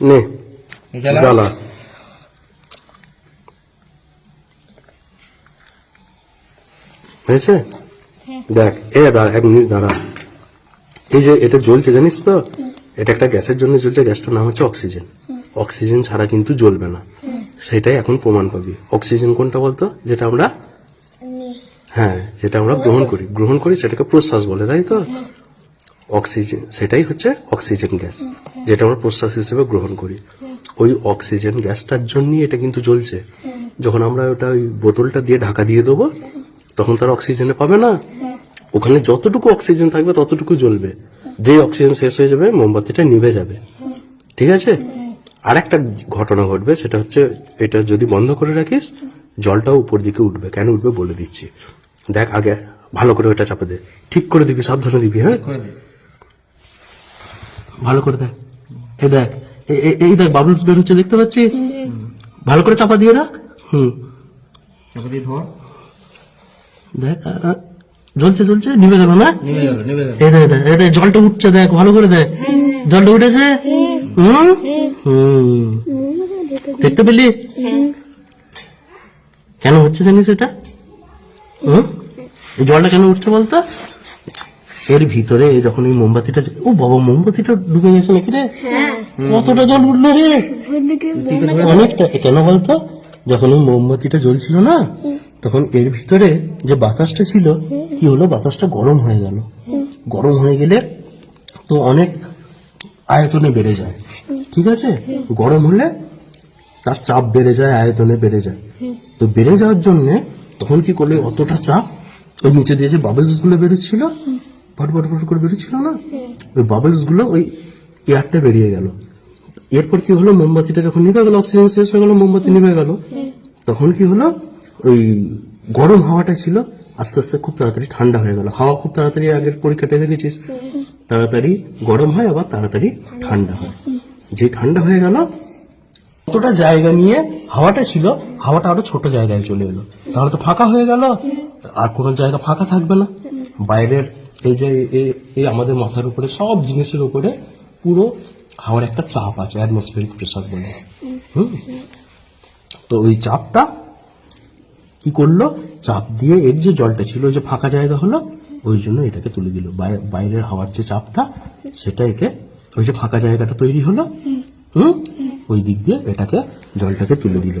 নে জ্বালা। হয়েছে? দেখ এ দাঁড়া এক মিনিট দাঁড়া। এই যে এটা জ্বলছে জানিস তো? এটা একটা গ্যাসের জন্য জ্বলছে গ্যাসটার নাম হচ্ছে অক্সিজেন। অক্সিজেন ছাড়া কিন্তু জ্বলবে না। সেটাই এখন প্রমাণ পাবি অক্সিজেন কোনটা বলতো? যেটা আমরা হ্যাঁ যেটা আমরা গ্রহণ করি। গ্রহণ করি সেটাকে প্রশ্বাস বলে তাই তো? অক্সিজেন সেটাই হচ্ছে অক্সিজেন গ্যাস যেটা আমরা প্রশ্বাস হিসেবে গ্রহণ করি। ওই অক্সিজেন গ্যাসটার জন্যই এটা কিন্তু জ্বলছে। যখন আমরা ওটা ওই বোতলটা দিয়ে ঢাকা দিয়ে দেবো তখন তার অক্সিজেনে পাবে না। ওখানে যতটুকু অক্সিজেন থাকবে ততটুকু জ্বলবে। যে অক্সিজেন শেষ হয়ে যাবে মোমবাতিটা নিভে যাবে। ঠিক আছে? আর একটা ঘটনা ঘটবে সেটা হচ্ছে এটা যদি বন্ধ করে রাখিস জলটাও উপর দিকে উঠবে। কেন উঠবে বলে দিচ্ছি। দেখ আগে ভালো করে ওটা চাপে দে। ঠিক করে দিবি সাবধানে দিবি হ্যাঁ? ভালো করে দেখ। এই দেখ এ- এ- এই দেখ বাবলস বের হচ্ছে দেখতে পাচ্ছিস? ভালো করে চাপা দিয়ে রাখ। হুম। চাপা দিয়ে ধর। দেখ জ্বলছে জ্বলছে নিভে গেল না? গেল গেল। এই দেখ দেখ, এই দেখ জলটা উঠছে দেখ ভালো করে দেখ। জলটা উঠেছে? হুম? হুম। দেখতে পেলি? কেন হচ্ছে জানিস এটা? হুম? এই জলটা কেন উঠছে বলতো? এর ভিতরে যখন এই মোমবাতিটা ও বাবা মোমবাতিটা ঢুকে গেছে নাকি রে? কতটা জল উঠল রে? অনেকটা কেন বলতো? যখন এই মোমবাতিটা জ্বলছিল না তখন এর ভিতরে যে বাতাসটা ছিল কি হলো? বাতাসটা গরম হয়ে গেল। গরম হয়ে গেলে তো অনেক আয়তনে বেড়ে যায়। ঠিক আছে? গরম হলে তার চাপ বেড়ে যায় আয়তনে বেড়ে যায়। তো বেড়ে যাওয়ার জন্য তখন কি করলে? অতটা চাপ ওই নিচে দিয়ে যে বাবলসগুলো বেরোচ্ছিল ফট ফট করে বেরোচ্ছিল না? ওই বাবলসগুলো ওই এয়ারটা বেরিয়ে গেল। এরপর কি হলো? মোমবাতিটা যখন নিভে গেল অক্সিজেন শেষ হয়ে গেল মোমবাতি নিভে গেল। তখন কি হলো? ওই গরম হাওয়াটা ছিল আস্তে আস্তে খুব তাড়াতাড়ি ঠান্ডা হয়ে গেল। হাওয়া খুব তাড়াতাড়ি আগের পরীক্ষাটা দেখেছিস তাড়াতাড়ি গরম হয় আবার তাড়াতাড়ি ঠান্ডা হয়। যে ঠান্ডা হয়ে গেল কতটা জায়গা নিয়ে হাওয়াটা ছিল হাওয়াটা আরও ছোট জায়গায় চলে এলো। তাহলে তো ফাঁকা হয়ে গেল। আর কোনো জায়গা ফাঁকা থাকবে না। বাইরের এই যে এই- আমাদের মাথার উপরে সব জিনিসের উপরে পুরো হাওয়ার একটা চাপ আছে অ্যাটমসফিয়ারিক প্রেসার বলে। হুম? তো ওই চাপটা কি করল? চাপ দিয়ে এর যে জলটা ছিল, ওই যে ফাঁকা জায়গা হলো, ওই জন্য এটাকে তুলে দিল। বাইরের হাওয়ার যে চাপটা, সেটা একে ওই যে ফাঁকা জায়গাটা তৈরি হলো, হুম? ওই দিক দিয়ে এটাকে, জলটাকে তুলে দিল।